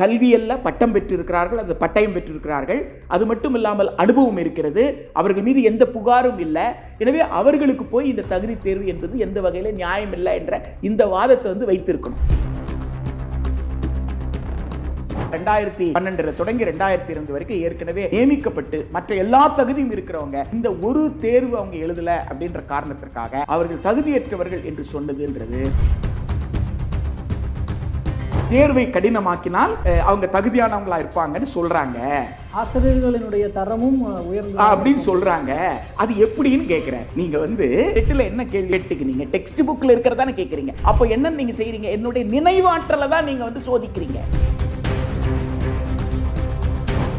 கல்வியல்ல பட்டம் பெற்றிருக்கிறார்கள் அந்த பட்டயம் பெற்றிருக்கிறார்கள். அது மட்டும் இல்லாமல் அனுபவம் இருக்கிறது. அவர்கள் மீது எந்த புகாரும் இல்லை. எனவே அவர்களுக்கு போய் இந்த தகுதி தேர்வு என்பது எந்த வகையில் நியாயம் இல்லை என்ற இந்த வாதத்தை வந்து வைத்திருக்கணும். ரெண்டாயிரத்தி பன்னெண்டுல தொடங்கி ரெண்டாயிரத்தி இரண்டு வரைக்கும் ஏற்கனவே நியமிக்கப்பட்டு மற்ற எல்லா தகுதியும் இருக்கிறவங்க இந்த ஒரு தேர்வு அவங்க எழுதல அப்படின்ற காரணத்திற்காக அவர்கள் தகுதியற்றவர்கள் என்று சொன்னதுன்றது. தேர்வை கடினமாக்கினால் அவங்க தகுதியானவங்களா இருப்பாங்கன்னு சொல்றாங்க. ஆசிரியர்களினுடைய தரமும் உயர்ந்து அப்படின்னு சொல்றாங்க. அது எப்படின்னு கேக்குறேன் நீங்க வந்து டெட்டில் என்ன கேள்வி கேட்டுக்கிறீங்க? டெக்ஸ்ட் புக்ல இருக்கிறதானே கேக்குறீங்க. அப்போ என்ன நீங்க செய்றீங்க? என்னுடைய நினைவாற்றலை தான் நீங்க வந்து சோதிக்கிறீங்க.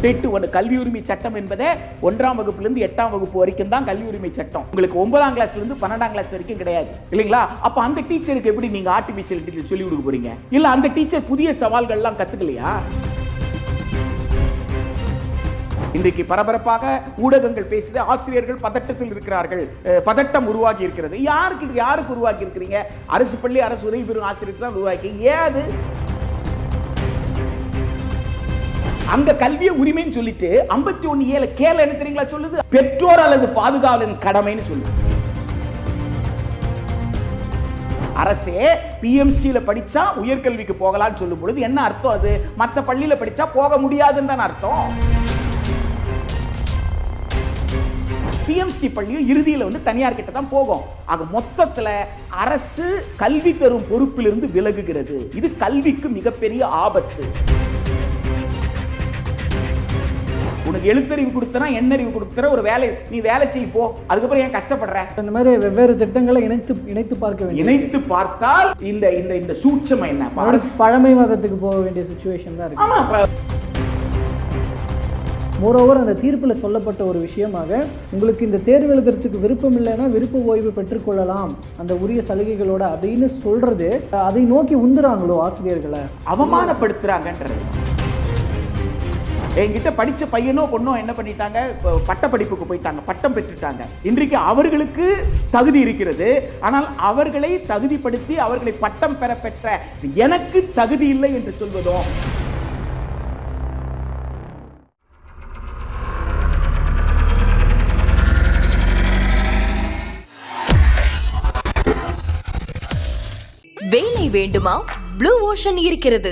டெட்டு ஒன்று கல்வி உரிமை சட்டம் என்பதே ஒன்றாம் வகுப்புலேருந்து எட்டாம் வகுப்பு வரைக்கும் தான் கல்வி உரிமை சட்டம். உங்களுக்கு ஒன்பதாம் கிளாஸ்லேருந்து பன்னெண்டாம் கிளாஸ் வரைக்கும் கிடையாது. இல்லைங்களா? அப்போ அந்த டீச்சருக்கு எப்படி நீங்கள் ஆர்டிஃபிஷியல் இன்டெலிஜென்ஸ் சொல்லி கொடுக்க போறீங்க? இல்லை அந்த டீச்சர் புதிய சவால்கள்லாம் கற்றுக்கலையா இன்றைக்கு பரபரப்பாக ஊடகங்கள் பேசுது ஆசிரியர்கள் பதட்டத்தில் இருக்கிறார்கள். பதட்டம் உருவாகி இருக்கிறது. யாருக்கு யாருக்கு உருவாக்கி இருக்கிறீங்க? அரசு பள்ளி அரசு உதவி பெறும் ஆசிரியர் தான் உருவாக்கி. ஏன் அது? அங்க கல்வியை உரிமைன்னு சொல்லிட்டு ஐம்பத்தி ஒன்னு ஏழு கேள என்ன தெரியுங்களா சொல்லுது? பெற்றோர் அல்லது பாதுகாவலின் கடமைன்னு சொல்லுது. அரசே பிஎம்சியில் படிச்சா உயர்கல்விக்கு போகலான்னு சொல்லும் பொழுது என்ன அர்த்தம் அது? மற்ற பள்ளியில படிச்சா போக முடியாதுன்னு தான் அர்த்தம். பிஎம்சி பள்ளியும் இறுதியில் வந்து தனியார் கிட்ட தான் போகும். ஆக மொத்தத்துல அரசு கல்வி தரும் பொறுப்பிலிருந்து விலகுகிறது. இது கல்விக்கு மிகப்பெரிய ஆபத்து. உனக்கு எழுத்தறிவு கொடுத்தனா எண்ணறிவு கொடுத்துற ஒரு வேலை நீ வேலை செய்ய போ. அதுக்கப்புறம் ஏன் கஷ்டப்படுற? இந்த மாதிரி வெவ்வேறு திட்டங்களை இணைத்து இணைத்து பார்க்க வேண்டிய இணைத்து பார்த்தால் இந்த இந்த இந்த சூட்சம் என்ன? பழமைவாதத்துக்கு போக வேண்டிய சுச்சுவேஷன் தான் இருக்கு. ஆமா. இப்ப மோரோவர் அந்த தீர்ப்பில் சொல்லப்பட்ட ஒரு விஷயமாக உங்களுக்கு இந்த தேர்வு எழுதுறதுக்கு விருப்பம் இல்லைன்னா விருப்ப ஓய்வு பெற்றுக்கொள்ளலாம் அந்த உரிய சலுகைகளோட அப்படின்னு சொல்றது அதை நோக்கி உந்துறாங்களோ ஆசிரியர்களை? அவமானப்படுத்துறாங்கன்றது. என்கிட்ட படித்த பையனோ பொண்ணோ என்ன பண்ணிட்டாங்க? பட்ட படிப்புக்கு போயிட்டாங்க பட்டம் பெற்றுட்டாங்க. இன்றைக்கு அவர்களுக்கு தகுதி இருக்கிறது. ஆனால் அவர்களை தகுதிப்படுத்தி அவர்களை பட்டம் பெற பெற்ற எனக்கு தகுதி இல்லை என்று சொல்வதும் வேலை வேண்டுமா? ப்ளூ ஓஷன் இருக்கிறது.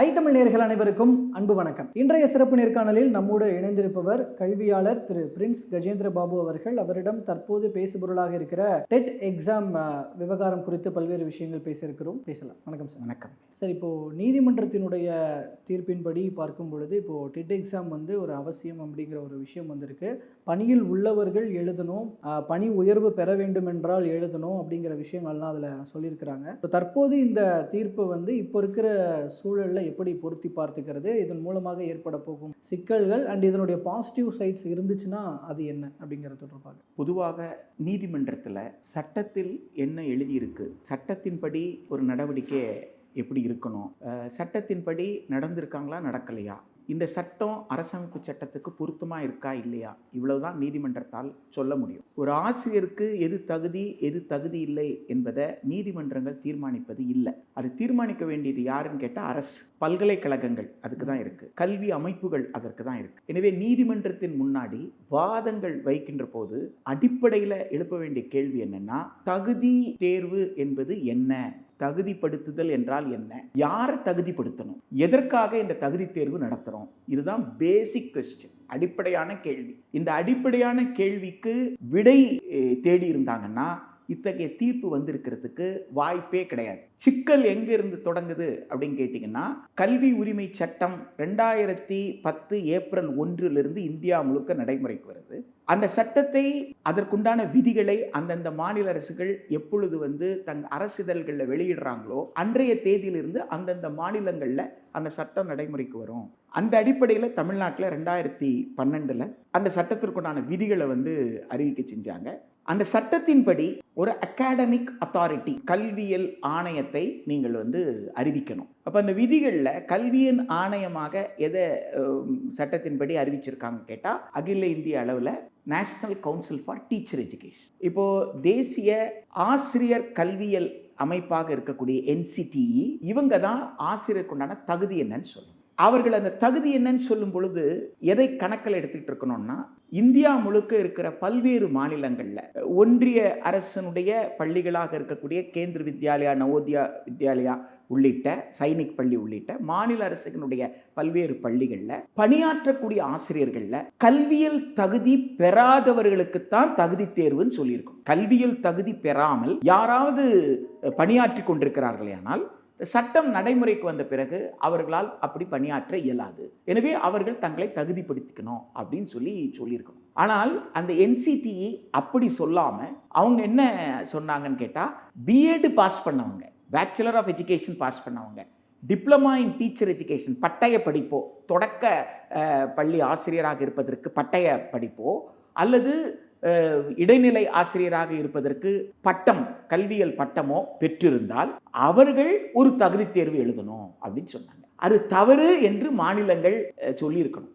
ஐ தமிழ் நேர்கள் அனைவருக்கும் அன்பு வணக்கம். இன்றைய சிறப்பு நேர்காணலில் நம்மோடு இணைந்திருப்பவர் கல்வியாளர் திரு பிரின்ஸ் கஜேந்திர பாபு அவர்கள். அவரிடம் தற்போது பேசுபொருளாக இருக்கிற டெட் எக்ஸாம் விவகாரம் குறித்து பல்வேறு விஷயங்கள் பேச இருக்கிறோம். பேசலாம். வணக்கம் சார். வணக்கம். சார் இப்போ நீதிமன்றத்தினுடைய தீர்ப்பின்படி பார்க்கும் பொழுது இப்போ டெட் எக்ஸாம் வந்து ஒரு அவசியம் அப்படிங்கிற ஒரு விஷயம் வந்திருக்கு. பணியில் உள்ளவர்கள் எழுதணும் பணி உயர்வு பெற வேண்டும் என்றால் எழுதணும் அப்படிங்கிற விஷயங்கள்லாம் அதில் சொல்லியிருக்கிறாங்க. இப்போ தற்போது இந்த தீர்ப்பு வந்து இப்போ இருக்கிற சூழலில் எப்படி பொருத்தி பார்த்துக்கிறது இதன் மூலமாக ஏற்பட போகும் சிக்கல்கள் அண்ட் இதனுடைய பாசிட்டிவ் சைட்ஸ் இருந்துச்சுன்னா அது என்ன அப்படிங்கிறத தொடர்பாக. பொதுவாக நீதிமன்றத்தில் சட்டத்தில் என்ன எழுதியிருக்கு? சட்டத்தின்படி ஒரு நடவடிக்கை எப்படி இருக்கணும்? சட்டத்தின்படி நடந்திருக்காங்களா நடக்கலையா? இந்த சட்டம் அரசமைப்பு சட்டத்துக்கு பொருத்தமாக இருக்கா இல்லையா? இவ்வளவுதான் நீதிமன்றத்தால் சொல்ல முடியும். ஒரு ஆசிரியருக்கு எது தகுதி எது தகுதி இல்லை என்பதை நீதிமன்றங்கள் தீர்மானிப்பது இல்லை. அது தீர்மானிக்க வேண்டியது யாருன்னு கேட்டால் அரசு. பல்கலைக்கழகங்கள் அதுக்கு தான் இருக்குது கல்வி அமைப்புகள் அதற்கு தான் இருக்குது எனவே நீதிமன்றத்தின் முன்னாடி வாதங்கள் வைக்கின்ற போது அடிப்படையில் எழுப்ப வேண்டிய கேள்வி என்னென்னா தகுதி தேர்வு என்பது என்ன? தகுதிப்படுத்துதல் என்றால் என்ன? யாரை தகுதிப்படுத்தணும்? எதற்காக இந்த தகுதி தேர்வு நடத்துகிறோம் இதுதான் பேசிக் கொஸ்டின் அடிப்படையான கேள்வி. இந்த அடிப்படையான கேள்விக்கு விடை தேடி இருந்தாங்கன்னா இத்தகைய தீர்ப்பு வந்திருக்கிறதுக்கு வாய்ப்பே கிடையாது. சிக்கல் எங்கிருந்து தொடங்குது அப்படின்னு கேட்டிங்கன்னா கல்வி உரிமை சட்டம் ரெண்டாயிரத்தி பத்து ஏப்ரல் ஒன்றிலிருந்து இந்தியா முழுக்க நடைமுறைக்கு வருது. அந்த சட்டத்தை அதற்குண்டான விதிகளை அந்தந்த மாநில அரசுகள் எப்பொழுது வந்து தங் அரசிதழ்களில் வெளியிடுறாங்களோ அன்றைய தேதியிலிருந்து அந்தந்த மாநிலங்களில் அந்த சட்டம் நடைமுறைக்கு வரும். அந்த அடிப்படையில் தமிழ்நாட்டில் ரெண்டாயிரத்தி பன்னெண்டில் அந்த சட்டத்திற்குண்டான விதிகளை வந்து அறிவிக்க செஞ்சாங்க. அந்த சட்டத்தின்படி ஒரு அகாடமிக் அத்தாரிட்டி கல்வியல் ஆணையத்தை நீங்கள் வந்து அறிவிக்கணும். அப்போ அந்த விதிகளில் கல்வியின் ஆணையமாக எதை சட்டத்தின்படி அறிவிச்சிருக்காங்க கேட்டால் அகில இந்திய அளவில் national council for teacher education இப்போது தேசிய ஆசிரியர் கல்வியல் அமைப்பாக இருக்கக்கூடிய என்சிடிஇ இவங்க தான் ஆசிரியருக்குண்டான தகுதி என்னன்னு சொல்லணும் அவர்கள் அந்த தகுதி என்னன்னு சொல்லும் பொழுது எதை கணக்கில் எடுத்துக்கிட்டு இருக்கணும்னா இந்தியா முழுக்க இருக்கிற பல்வேறு மாநிலங்களில் ஒன்றிய அரசனுடைய பள்ளிகளாக இருக்கக்கூடிய கேந்திர வித்யாலயா நவோதயா வித்யாலயா உள்ளிட்ட சைனிக் பள்ளி உள்ளிட்ட மாநில அரசுகளுடைய பல்வேறு பள்ளிகளில் பணியாற்றக்கூடிய ஆசிரியர்களில் கல்வியல் தகுதி பெறாதவர்களுக்குத்தான் தகுதி தேர்வுன்னு சொல்லியிருக்கும். கல்வியல் தகுதி பெறாமல் யாராவது பணியாற்றி கொண்டிருக்கிறார்களேயானால் சட்டம் நடைமுறைக்கு வந்த பிறகு அவர்களால் அப்படி பணியாற்ற இயலாது. எனவே அவர்கள் தங்களை தகுதிப்படுத்திக்கணும் அப்படின்னு சொல்லி சொல்லியிருக்கணும். ஆனால் அந்த என்சிடிஇ அப்படி சொல்லாமல் அவங்க என்ன சொன்னாங்கன்னு கேட்டால் பிஎட் பாஸ் பண்ணவங்க பேச்சுலர் ஆஃப் எஜுகேஷன் பாஸ் பண்ணவங்க டிப்ளமா இன் டீச்சர் எஜுகேஷன் பட்டய படிப்போ தொடக்க பள்ளி ஆசிரியராக இருப்பதற்கு பட்டய படிப்போ அல்லது இடைநிலை ஆசிரியராக இருப்பதற்கு பட்டம் கல்வியல் பட்டமோ பெற்றிருந்தால் அவர்கள் ஒரு தகுதி தேர்வு எழுதணும் அப்படின்னு சொன்னாங்க. அது தவறு என்று மாநிலங்கள் சொல்லியிருக்கணும்.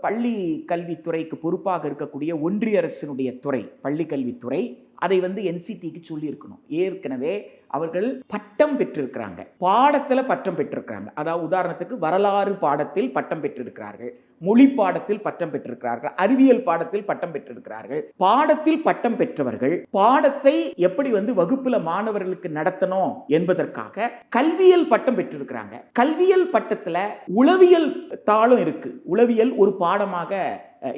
பள்ளி கல்வித்துறைக்கு பொறுப்பாக இருக்கக்கூடிய ஒன்றிய அரசினுடைய துறை பள்ளி கல்வித்துறை அதை வந்து என்சிடிக்கு சொல்லியிருக்கணும். ஏற்கனவே அவர்கள் பட்டம் பெற்றிருக்கிறாங்க. பாடத்தில் பட்டம் பெற்றிருக்கிறாங்க. அதாவது உதாரணத்துக்கு வரலாறு பாடத்தில் பட்டம் பெற்றிருக்கிறார்கள். மொழி பாடத்தில் பட்டம் பெற்றிருக்கிறார்கள். அறிவியல் பாடத்தில் பட்டம் பெற்றிருக்கிறார்கள். பாடத்தில் பட்டம் பெற்றவர்கள் பாடத்தை எப்படி வந்து வகுப்புல மாணவர்களுக்கு நடத்தணும் என்பதற்காக கல்வியல் பட்டம் பெற்றிருக்கிறாங்க. கல்வியல் பட்டத்தில் உளவியல் தாளும் இருக்கு. உளவியல் ஒரு பாடமாக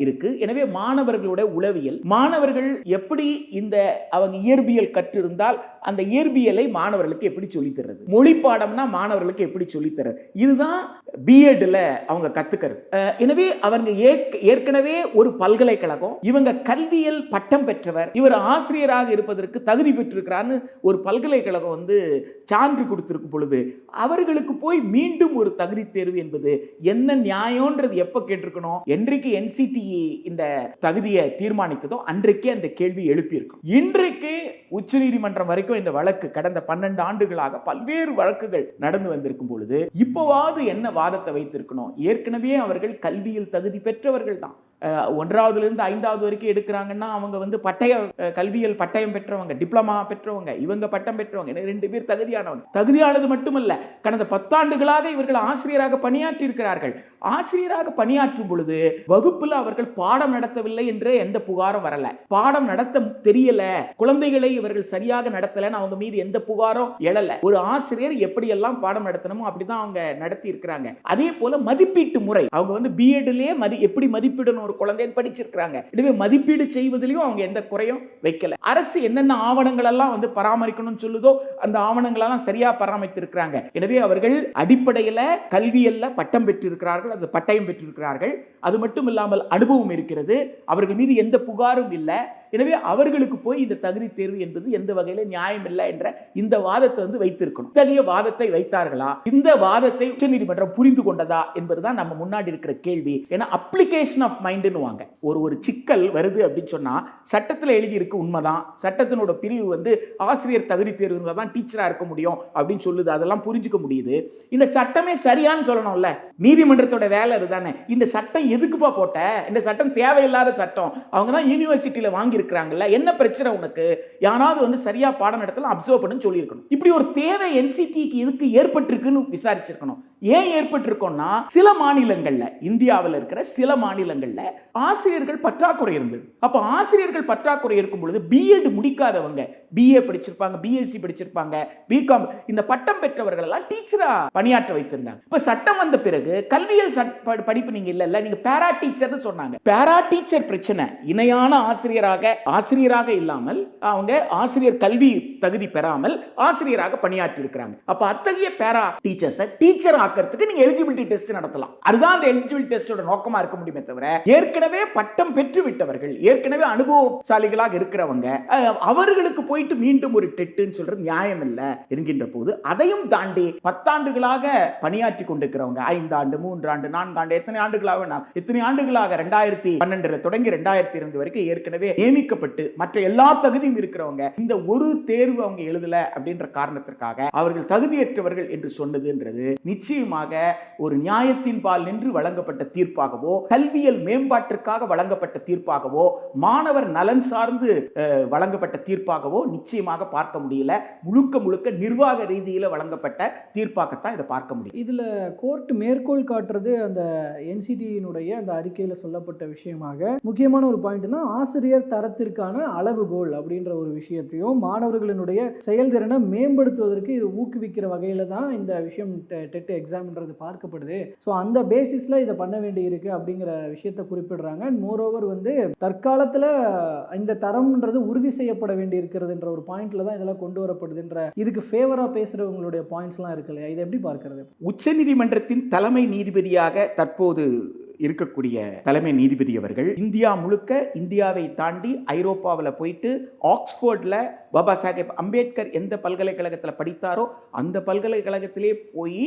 இருக்கு. எனவே மாணவர்களுடைய உளவியல் மாணவர்கள் எப்படி இந்த அவங்க இயற்பியல் கற்றிருந்தால் அந்த இயற்பியலை மாணவர்களுக்கு எப்படி சொல்லித்தர்றது மொழி பாடம்னா மாணவர்களுக்கு எப்படி சொல்லித்தர்றது இதுதான் பிஎட்ல அவங்க கத்துக்கிறது. எனவே அவங்க ஏற்கனவே ஒரு பல்கலைக்கழகம் இவங்க கல்வியல் பட்டம் பெற்றவர் இவர் ஆசிரியராக இருப்பதற்கு தகுதி பெற்றிருக்கிறான்னு ஒரு பல்கலைக்கழகம் வந்து சான்று கொடுத்திருக்கும் பொழுது அவர்களுக்கு போய் மீண்டும் ஒரு தகுதி தேர்வு என்பது என்ன நியாயம்ன்றது எப்ப கேட்டிருக்கணும்? என்றைக்கு என்சிடிஇ இந்த தகுதியை தீர்மானித்ததோ அன்றைக்கே அந்த கேள்வி எழுப்பியிருக்கும். இன்றைக்கு உச்சநீதிமன்றம் வரைக்கும் இந்த வழக்கு கடந்த பன்னெண்டு ஆண்டுகளாக பல்வேறு வழக்குகள் நடந்து வந்திருக்கும் பொழுது இப்போவாவது என்ன வாதத்தை வைத்திருக்கணும்? ஏற்கனவே அவர்கள் கல்வியில் தகுதி பெற்றவர்கள் தான். ஒன்றாவதுலேருந்து ஐந்தாவது வரைக்கும் எடுக்கிறாங்கன்னா அவங்க வந்து பட்டய கல்வியல் பட்டயம் பெற்றவங்க டிப்ளமா பெற்றவங்க இவங்க பட்டம் பெற்றவங்க ரெண்டு பேர் தகுதியானவங்க. தகுதியானது மட்டுமல்ல கடந்த பத்தாண்டுகளாக இவர்கள் ஆசிரியராக பணியாற்றி இருக்கிறார்கள் ஆசிரியராக பணியாற்றும் பொழுது வகுப்பில் அவர்கள் பாடம் நடத்தவில்லை என்று எந்த புகாரும் வரல. பாடம் நடத்த தெரியல குழந்தைகளை இவர்கள் சரியாக நடத்தலைன்னு அவங்க மீது எந்த புகாரும் எழல. ஒரு ஆசிரியர் எப்படியெல்லாம் பாடம் நடத்தணுமோ அப்படிதான் அவங்க நடத்தி இருக்கிறாங்க அதே போல மதிப்பீட்டு முறை. அவங்க வந்து பிஎட்லயே மதி எப்படி மதிப்பிடணும்? ஒரு குழந்தைன்னு படிச்சிருக்கிறாங்க. எனவே மதிப்பீடு செய்வதிலையும் அவங்க எந்த குறையும் வைக்கல. அரசு என்னென்ன ஆவணங்கள் எல்லாம் வந்து பராமரிக்கணும்னு சொல்லுதோ அந்த ஆவணங்களெல்லாம் சரியா பராமரித்திருக்கிறாங்க. எனவே அவர்கள் அடிப்படையில் கல்வியல்ல பட்டம் பெற்றிருக்கிறார்கள். அது பட்டயம் பெற்றிருக்கிறார்கள். அது மட்டும் இல்லாமல் அனுபவம் இருக்கிறது. அவர்கள் மீது எந்த புகாரும் இல்லை. எனவே அவர்களுக்கு போய் இந்த தகுதி தேர்வு என்பது எந்த வகையில நியாயம் இல்லை என்ற இந்த வாதத்தை வந்து வைத்திருக்கணும். இத்தகைய வாதத்தை வைத்தார்களா? இந்த வாதத்தை உச்சநீதிமன்றம் புரிந்து கொண்டதா என்பதுதான் நம்ம முன்னாடி இருக்கிற கேள்வி. ஏன்னா அப்ளிகேஷன் ஆஃப் மைண்டுன்னு வாங்க ஒரு ஒரு சிக்கல் வருது அப்படின்னு சொன்னா சட்டத்தில் எழுதி இருக்கு உண்மைதான். சட்டத்தினோட பிரிவு வந்து ஆசிரியர் தகுதி தேர்வு தான் டீச்சரா இருக்க முடியும் அப்படின்னு சொல்லுது. அதெல்லாம் புரிஞ்சுக்க முடியுது. இந்த சட்டமே சரியான்னு சொல்லணும்ல. நீதிமன்றத்தோட வேலை இதுதானே இந்த சட்டம் எதுக்குப்பா போட்ட? இந்த சட்டம் தேவையில்லாத சட்டம். அவங்க தான் யூனிவர்சிட்டியில் இருக்கிறாங்கல்ல என்ன பிரச்சனை உனக்கு? யாராவது வந்து சரியா பாடம் நடத்தலாம் அப்சர்வ் பண்ணுன்னு சொல்லியிருக்கணும். இப்படி ஒரு தேவை என்சிடிக்கு எதுக்கு ஏற்பட்டிருக்குன்னு விசாரிச்சிருக்கணும். ஏன் ஏற்பட்டிருக்கோம்னா சில மாநிலங்களில் இந்தியாவில் இருக்கிற சில மாநிலங்களில் ஆசிரியர்கள் பற்றாக்குறை இருந்தது. அப்போ ஆசிரியர்கள் பற்றாக்குறை இருக்கும் பொழுது பிஎட் முடிக்காதவங்க பிஏ படிச்சிருப்பாங்க பிஎஸ்சி படிச்சிருப்பாங்க பிகாம் இந்த பட்டம் பெற்றவர்கள் எல்லாம் டீச்சரா பணியாற்ற வைத்திருந்தாங்க. இப்போ சட்டம் வந்த பிறகு கல்வியல் படிப்பு நீங்க இல்ல இல்ல நீங்க பேரா டீச்சர்னு சொன்னாங்க. பேரா டீச்சர் பிரச்சனை இணையான ஆசிரியராக ஆசிரியராக இல்லாமல் அவங்க ஆசிரியர் கல்வி தகுதி பெறாமல் ஆசிரியராக பணியாற்றி இருக்கிறாங்க. அப்ப அத்தகைய பேரா டீச்சர்ஸை டீச்சர் ஆக்கிறதுக்கு நீங்க எலிஜிபிலிட்டி டெஸ்ட் நடத்தலாம். அதுதான் அந்த எலிஜிபிலிட்டி டெஸ்டோட நோக்கமா இருக்க முடியுமே தவிர ஏற்கனவே பட்டம் பெற்று விட்டவர்கள் ஏற்கனவே அனுபவசாலிகளாக இருக்கிறவங்க அவர்களுக்கு போயிட்டு மீண்டும் ஒரு டெட்டுன்னு சொல்றது நியாயம் இல்லை என்கின்ற போது அதையும் தாண்டி பத்தாண்டுகளாக பணியாற்றி கொண்டிருக்கிறவங்க ஐந்து ஆண்டு மூன்று ஆண்டு நான்கு ஆண்டு எத்தனை ஆண்டுகளாக எத்தனை ஆண்டுகளாக ரெண்டாயிரத்தி பன்னெண்டுல தொடங்கி ரெண்டாயிரத்தி இரண்டு வரைக்கும் ஏற்கனவே நியமிக்கப்பட்டு மற்ற எல்லா தகுதியும் இருக்கிறவங்க இந்த ஒரு தேர்வு அவங்க எழுதல அப்படின்ற காரணத்திற்காக அவர்கள் தகுதியற்றவர்கள் என்று சொன்னதுன்றது. நிச்சயமாக ஒரு நியாயத்தின் பால் நின்று வழங்கப்பட்ட தீர்ப்பாகவோ கல்வியல் மேம்பாட்டிற்காக வழங்கப்பட்ட தீர்ப்பாகவோ மாணவர் நலன் சார்ந்து வழங்கப்பட்ட தீர்ப்பாகவோ நிச்சயமாக பார்க்க முடியல. முழுக்க முழுக்க நிர்வாக ரீதியில் வழங்கப்பட்ட தீர்ப்பாகத்தான் இதை பார்க்க முடியும். இதில் கோர்ட் மேற்கோள் காட்டுறது அந்த என்சிடியினுடைய அந்த அறிக்கையில் சொல்லப்பட்ட விஷயமாக முக்கியமான ஒரு பாயிண்ட்னா ஆசிரியர் தர தரத்திற்கான அளவுகோல் அப்படின்ற ஒரு விஷயத்தையும் மாணவர்களினுடைய செயல்திறனை மேம்படுத்துவதற்கு இது ஊக்குவிக்கிற வகையில் தான் இந்த விஷயம் டெட் எக்ஸாம்ன்றது பார்க்கப்படுது. ஸோ அந்த பேசிஸில் இதை பண்ண வேண்டி இருக்கு அப்படிங்கிற விஷயத்தை குறிப்பிடுறாங்க. அண்ட் ஓவர் வந்து தற்காலத்தில் இந்த தரம்ன்றது உறுதி செய்யப்பட வேண்டி இருக்கிறதுன்ற ஒரு பாயிண்ட்ல தான் இதெல்லாம் கொண்டு வரப்படுதுன்ற இதுக்கு ஃபேவராக பேசுகிறவங்களுடைய பாயிண்ட்ஸ்லாம் இருக்கு இல்லையா? இதை எப்படி பார்க்கறது? உச்சநீதிமன்றத்தின் தலைமை நீதிபதியாக தற்போது இருக்கக்கூடிய தலைமை நீதிபதி அவர்கள் இந்தியா முழுக்க இந்தியாவை தாண்டி ஐரோப்பாவில் போயிட்டு ஆக்ஸ்போர்டில் பாபா சாஹேப் அம்பேத்கர் எந்த பல்கலைக்கழகத்தில் படித்தாரோ அந்த பல்கலைக்கழகத்திலே போய்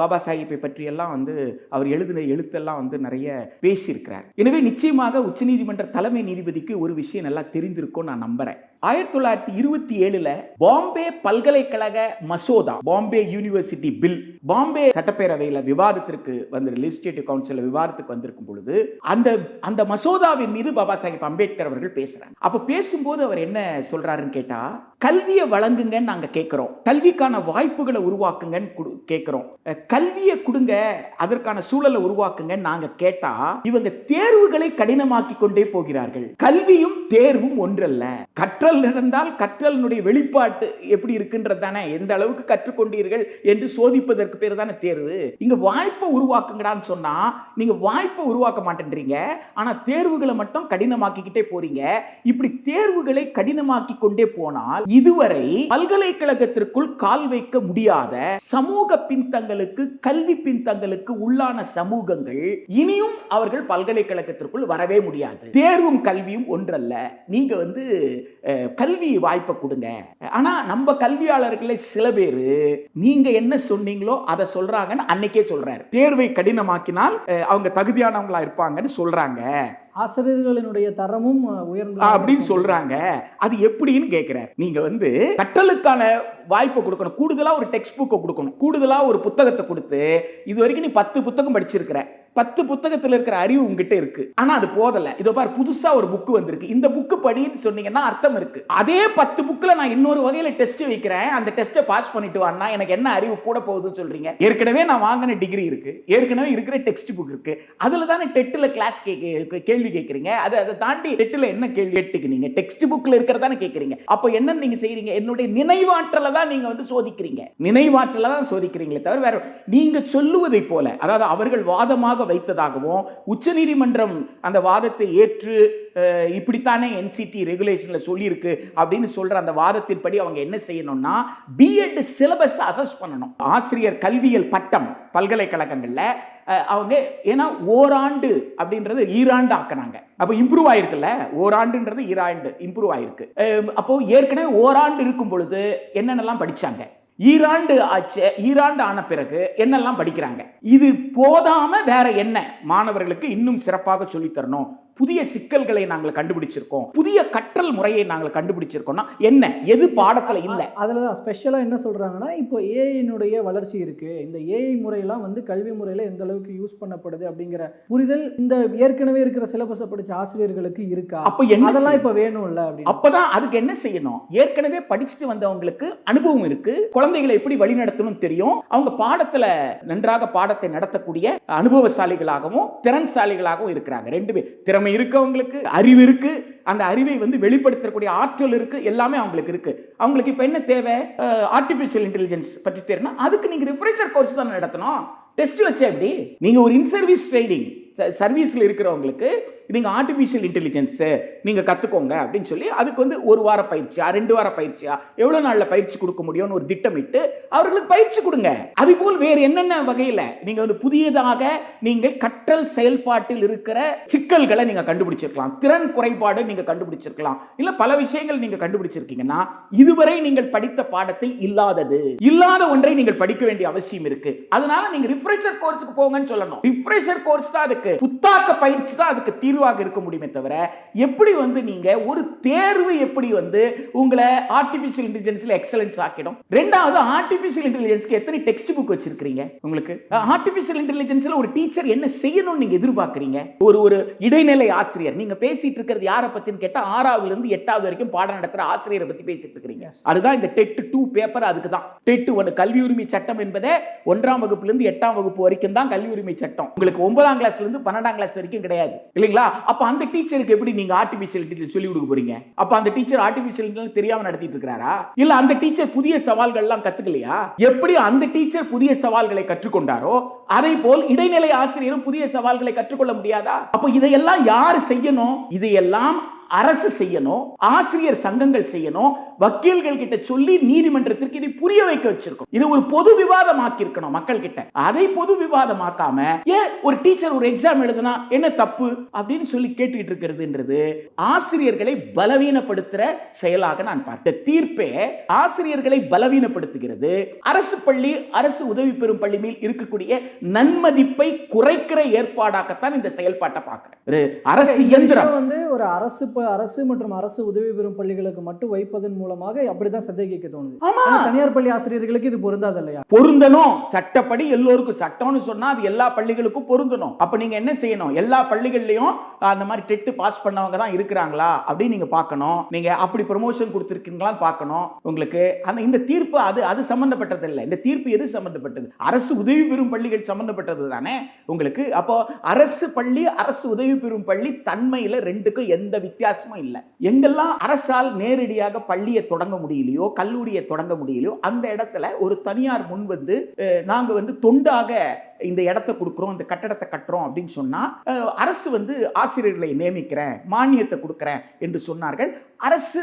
பாபா சாஹேப்பை பற்றியெல்லாம் வந்து அவர் எழுதின எழுத்தெல்லாம் வந்து நிறைய பேசியிருக்கிறார். எனவே நிச்சயமாக உச்சநீதிமன்ற தலைமை நீதிபதிக்கு ஒரு விஷயம் நல்லா தெரிந்திருக்கும் நான் நம்புறேன். ஆயிரத்தி தொள்ளாயிரத்தி இருபத்தி ஏழுல பாம்பே பல்கலைக்கழக மசோதா பாம்பே யூனிவர்சிட்டி பில் பாம்பே சட்டப்பேரவையில் விவாதத்திற்கு வந்து லெஜிஸ்லேட்டிவ் கவுன்சில் விவாதத்துக்கு வந்திருக்கும் பொழுது அந்த அந்த மசோதாவின் மீது பாபா சாஹிப் அம்பேத்கர் அவர்கள் பேசுறாங்க. அப்ப பேசும்போது அவர் என்ன சொல்றாருன்னு கேட்டா கல்வியை வழங்குங்கன்னு நாங்க கேட்குறோம் கல்விக்கான வாய்ப்புகளை உருவாக்குங்கன்னு குடு- கேட்குறோம் கல்வியை கொடுங்க அதற்கான சூழலை உருவாக்குங்கன்னு நாங்க கேட்டா இவங்க தேர்வுகளை கடினமாக்கி கொண்டே போகிறார்கள். கல்வியும் தேர்வும் ஒன்றல்ல. கற்றல் நடந்தால் கற்றலினுடைய வெளிப்பாட்டு எப்படி இருக்குன்றது தானே? எந்த அளவுக்கு கற்றுக்கொண்டீர்கள் என்று சோதிப்பதற்கு பேர் தானே தேர்வு. இங்க வாய்ப்பை உருவாக்குங்கடான்னு சொன்னா நீங்க வாய்ப்பை உருவாக்க மாட்டேன்றீங்க. ஆனா தேர்வுகளை மட்டும் கடினமாக்கிக்கிட்டே போறீங்க. இப்படி தேர்வுகளை கடினமாக்கி கொண்டே போனால் இதுவரை பல்கலைக்கழகத்திற்குள் கால் வைக்க முடியாத சமூக பின்தங்களுக்கு கல்வி பின்தங்களுக்கு உள்ளான சமூகங்கள் இனியும் அவர்கள் பல்கலைக்கழகத்திற்குள் வரவே முடியாது. தேர்வும் கல்வியும் ஒன்றல்ல. நீங்க வந்து அஹ், கல்வி வாய்ப்பை கொடுங்க. ஆனா நம்ம கல்வியாளர்களை சில பேர் நீங்க என்ன சொன்னீங்களோ அதை சொல்றாங்கன்னு அன்னைக்கே சொல்றாரு. தேர்வை கடினமாக்கினால் அவங்க தகுதியானவங்களா இருப்பாங்கன்னு சொல்றாங்க. ஆசிரியர்களினுடைய தரமும் உயர்ந்து அப்படின்னு சொல்றாங்க. அது எப்படின்னு கேட்கிறார் நீங்க வந்து கற்றலுக்கான வாய்ப்பை கொடுக்கணும். கூடுதலா ஒரு டெக்ஸ்ட் புக்கை கொடுக்கணும். கூடுதலா ஒரு புத்தகத்தை கொடுத்து இது வரைக்கும் நீ பத்து புத்தகம் படிச்சிருக்கிற. பத்து புத்தகத்தில் இருக்கிற அறிவு உங்ககிட்ட இருக்கு. ஆனா அது போதல. இதோ பாரு புதுசா ஒரு புக்கு வந்திருக்கு. இந்த புக்கு படின்னு சொன்னீங்கன்னா அர்த்தம் இருக்கு. அதே பத்து புக்ல நான் இன்னொரு வகையில டெஸ்ட் வைக்கிறேன். அந்த டெஸ்ட்டை பாஸ் பண்ணிட்டு வான்னா எனக்கு என்ன அறிவு கூட போகுதுன்னு சொல்றீங்க. ஏற்கனவே நான் வாங்கின டிகிரி இருக்கு. ஏற்கனவே இருக்கிற டெக்ஸ்ட் புக் இருக்கு. அதுல தானே டெட்டில் கிளாஸ் கேட்க கேள்வி கேட்குறீங்க அது அதை தாண்டி டெட்டில் என்ன கேள்வி கேட்டுக்கிறீங்க? டெக்ஸ்ட் புக்ல இருக்கிறதானே கேட்குறீங்க அப்போ என்ன நீங்க செய்றீங்க? என்னுடைய நினைவாற்றலை தான் நீங்கள் வந்து சோதிக்கிறீங்க. நினைவாற்றலை தான் சோதிக்கிறீங்களே தவிர வேற நீங்கள் சொல்லுவதை போல அதாவது அவர்கள் வாதமாக வைத்ததாகவும் உச்சநீதிமன்றம் அந்த வாதத்தை ஏற்று இப்படித்தானே என்சிடி ரெகுலேஷன்ல சொல்லியிருக்கு அப்படின்னு சொல்கிற அந்த வாதத்தின்படி அவங்க என்ன செய்யணும்னா பிஎட் சிலபஸ் அசஸ் பண்ணணும். ஆசிரியர் கல்வியல் பட்டம் பல்கலைக்கழகங்களில் அவங்க ஏன்னா ஓராண்டு அப்படின்றது ஈராண்டு ஆக்கினாங்க அப்போ இம்ப்ரூவ் ஆயிருக்குல்ல? ஓராண்டுன்றது ஈராண்டு இம்ப்ரூவ் ஆயிருக்கு. அப்போ ஏற்கனவே ஓராண்டு இருக்கும் பொழுது என்னென்னலாம் படிச்சாங்க? ஈராண்டு ஆச்சு ஈராண்டு ஆன பிறகு என்னெல்லாம் படிக்கிறாங்க? இது போதாம வேற என்ன? மாணவர்களுக்கு இன்னும் சிறப்பாக சொல்லித் தரணும் புதிய சிக்கல்களை நாங்கள் கண்டுபிடிச்சிருக்கோம். புதிய கற்றல் முறையை நாங்கள் கண்டுபிடிச்சிருக்கோம்னா என்ன? எது பாடத்துல இல்ல? அதில் தான் ஸ்பெஷலாக என்ன சொல்கிறாங்கன்னா இப்போ ஏஐனுடைய வளர்ச்சி இருக்குது இந்த ஏஐ முறையெல்லாம் வந்து கல்வி முறையில் எந்த அளவுக்கு யூஸ் பண்ணப்படுது அப்படிங்கிற புரிதல் இந்த ஏற்கனவே இருக்கிற சிலபஸை படித்த ஆசிரியர்களுக்கு இருக்கா? அப்ப என்ன அதெல்லாம்? இப்போ வேணும்ல அப்படின்னு. அப்பதான் அதுக்கு என்ன செய்யணும்? ஏற்கனவே படிச்சுட்டு வந்தவங்களுக்கு அனுபவம் இருக்கு. குழந்தைகளை எப்படி வழிநடத்தணும் தெரியும். அவங்க பாடத்துல நன்றாக பாடத்தை நடத்தக்கூடிய அனுபவசாலிகளாகவும் திறன்சாலிகளாகவும் இருக்கிறாங்க. ரெண்டு பேர். திறமை இருக்கவங்களுக்கு அறிவு இருக்கு. அந்த அறிவை வந்து வெளிப்படுத்தக்கூடிய ஆற்றல் இருக்கு. எல்லாமே அவங்களுக்கு இருக்கு. அவங்களுக்கு இப்போ என்ன தேவை? ஆர்டிஃபிஷியல் இன்டெலிஜென்ஸ் பற்றி தெரியும்னா அதுக்கு நீங்க ரிஃப்ரெஷர் கோர்ஸ் தான் நடத்தணும். டெஸ்ட் வச்சா எப்படி? நீங்க ஒரு இன்சர்வீஸ் ட்ரைனிங் சர்வீஸில் இருக்கிறவங்களுக்கு நீங்கள் ஆர்டிஃபிஷியல் இன்டெலிஜென்ஸு நீங்கள் கற்றுக்கோங்க அப்படின்னு சொல்லி அதுக்கு வந்து ஒரு வார பயிற்சியா ரெண்டு வார பயிற்சியா எவ்வளோ நாளில் பயிற்சி கொடுக்க முடியும்னு ஒரு திட்டமிட்டு அவர்களுக்கு பயிற்சி கொடுங்க. அதுபோல் வேறு என்னென்ன வகையில் நீங்கள் வந்து புதியதாக நீங்கள் கற்றல் செயல்பாட்டில் இருக்கிற சிக்கல்களை நீங்கள் கண்டுபிடிச்சிருக்கலாம். திறன் குறைபாடு நீங்கள் கண்டுபிடிச்சிருக்கலாம். இல்லை பல விஷயங்கள் நீங்கள் கண்டுபிடிச்சிருக்கீங்கன்னா இதுவரை நீங்கள் படித்த பாடத்தில் இல்லாதது இல்லாத ஒன்றை நீங்கள் படிக்க வேண்டிய அவசியம் இருக்கு. அதனால நீங்க ரிஃப்ரெஷர் கோர்ஸுக்கு போங்கன்னு சொல்லணும். ரிஃப்ரெஷர் கோர்ஸ் தான் அது அதுக்கு புத்தாக்க பயிற்சி தான் அதுக்கு தீர்வாக இருக்க முடியுமே தவிர எப்படி வந்து நீங்க ஒரு தேர்வு எப்படி வந்து உங்களை ஆர்டிபிஷியல் இன்டெலிஜென்ஸில் எக்ஸலன்ஸ் ஆக்கிடும்? ரெண்டாவது ஆர்டிபிஷியல் இன்டெலிஜென்ஸ்க்கு எத்தனை டெக்ஸ்ட் புக் வச்சிருக்கீங்க உங்களுக்கு? ஆர்டிபிஷியல் இன்டெலிஜென்ஸில் ஒரு டீச்சர் என்ன செய்யணும்னு நீங்க எதிர்பார்க்கறீங்க? ஒரு ஒரு இடைநிலை ஆசிரியர். நீங்க பேசிட்டு இருக்கிறது யாரை பத்தின்னு கேட்டால் ஆறாவதுல இருந்து எட்டாவது வரைக்கும் பாடம் நடத்துகிற ஆசிரியரை பத்தி பேசிட்டு இருக்கிறீங்க. அதுதான் இந்த டெட் டூ பேப்பர் அதுக்கு தான். டெட் ஒன்று கல்வி உரிமை சட்டம் என்பதே ஒன்றாம் வகுப்புல இருந்து எட்டாம் வகுப்பு வரைக்கும் தான் கல்வி உரிமை சட்டம். உங்களுக்கு ஒன்பதாம் கிளாஸ்ல இருந்து பன்னெண்டாம் கிளாஸ் வரைக்கும் கிடையாது. இல்லைங்களா? அப்ப அந்த டீச்சருக்கு எப்படி நீங்க ஆர்டிபிஷியல் சொல்லி கொடுக்க போறீங்க? அப்ப அந்த டீச்சர் ஆர்டிபிஷியல் இன்டெலிஜென்ஸ் தெரியாம நடத்திட்டு இருக்கிறாரா? இல்ல அந்த டீச்சர் புதிய சவால்கள் எல்லாம் கத்துக்கலையா? எப்படி அந்த டீச்சர் புதிய சவால்களை கற்றுக்கொண்டாரோ அதே போல் இடைநிலை ஆசிரியரும் புதிய சவால்களை கற்றுக்கொள்ள முடியாதா? அப்ப இதையெல்லாம் யார் செய்யணும்? இதையெல்லாம் அரசு செய்யணும் ஆசிரியர் சங்கங்கள் செய்யணும் வக்கீல்கள் கிட்ட சொல்லி நீதிமன்றத்திற்கு இதை புரிய வைக்க வச்சிருக்கோம். இது ஒரு பொது விவாதமாக்கி இருக்கணும் மக்கள் கிட்ட அதை பொது விவாதமாக்காம ஏன் ஒரு டீச்சர் ஒரு எக்ஸாம் எழுதுனா என்ன தப்பு அப்படின்னு சொல்லி கேட்டுக்கிட்டு இருக்கிறதுன்றது ஆசிரியர்களை பலவீனப்படுத்துற செயலாக நான் பார்த்தேன் தீர்ப்பே ஆசிரியர்களை பலவீனப்படுத்துகிறது. அரசு பள்ளி அரசு உதவி பெறும் பள்ளி மேல் இருக்கக்கூடிய நன்மதிப்பை குறைக்கிற ஏற்பாடாகத்தான் இந்த செயல்பாட்டை பார்க்கிறேன். அரசு இயந்திரம். வந்து ஒரு அரசு ப- அரசு மற்றும் அரசு உதவி பெறும் பள்ளிகளுக்கு மட்டும் வைப்பதன் மூலமாக அப்படிதான் சந்தேகிக்க தோணுது. தனியார் பள்ளி ஆசிரியர்களுக்கு இது பொருந்தாது இல்லையா? பொருந்தணும். சட்டப்படி எல்லோருக்கும் சட்டம்னு சொன்னா அது எல்லா பள்ளிகளுக்கும் பொருந்தணும். அப்ப நீங்க என்ன செய்யணும்? எல்லா பள்ளிகள்லயும் அந்த மாதிரி டெட்டு பாஸ் பண்ணவங்க தான் இருக்கிறாங்களா? அப்படின்னு நீங்க பார்க்கணும். நீங்க அப்படி ப்ரொமோஷன் கொடுத்துருக்கீங்களான்னு பார்க்கணும். உங்களுக்கு அந்த இந்த தீர்ப்பு அது அது சம்பந்தப்பட்டது இல்லை. இந்த தீர்ப்பு எது சம்பந்தப்பட்டது? அரசு உதவி பெறும் பள்ளிகள் சம்பந்தப்பட்டது தானே? உங்களுக்கு அப்போ அரசு பள்ளி அரசு உதவி பெறும் பள்ளி தன்மையில ரெண்டுக்கும் எந்த வித்தியாசமும் இல்லை. எங்கெல்லாம் அரசால் நேரடியாக பள்ளியை தொடங்க முடியலையோ கல்லூரியை தொடங்க முடியலையோ அந்த இடத்துல ஒரு தனியார் முன் வந்து நாங்கள் வந்து தொண்டாக இந்த இடத்த கொடுக்குறோம் இந்த கட்டடத்தை கட்டுறோம் அப்படின்னு சொன்னால் அரசு வந்து ஆசிரியர்களை நியமிக்கிறேன் மானியத்தை கொடுக்குறேன் என்று சொன்னார்கள். அரசு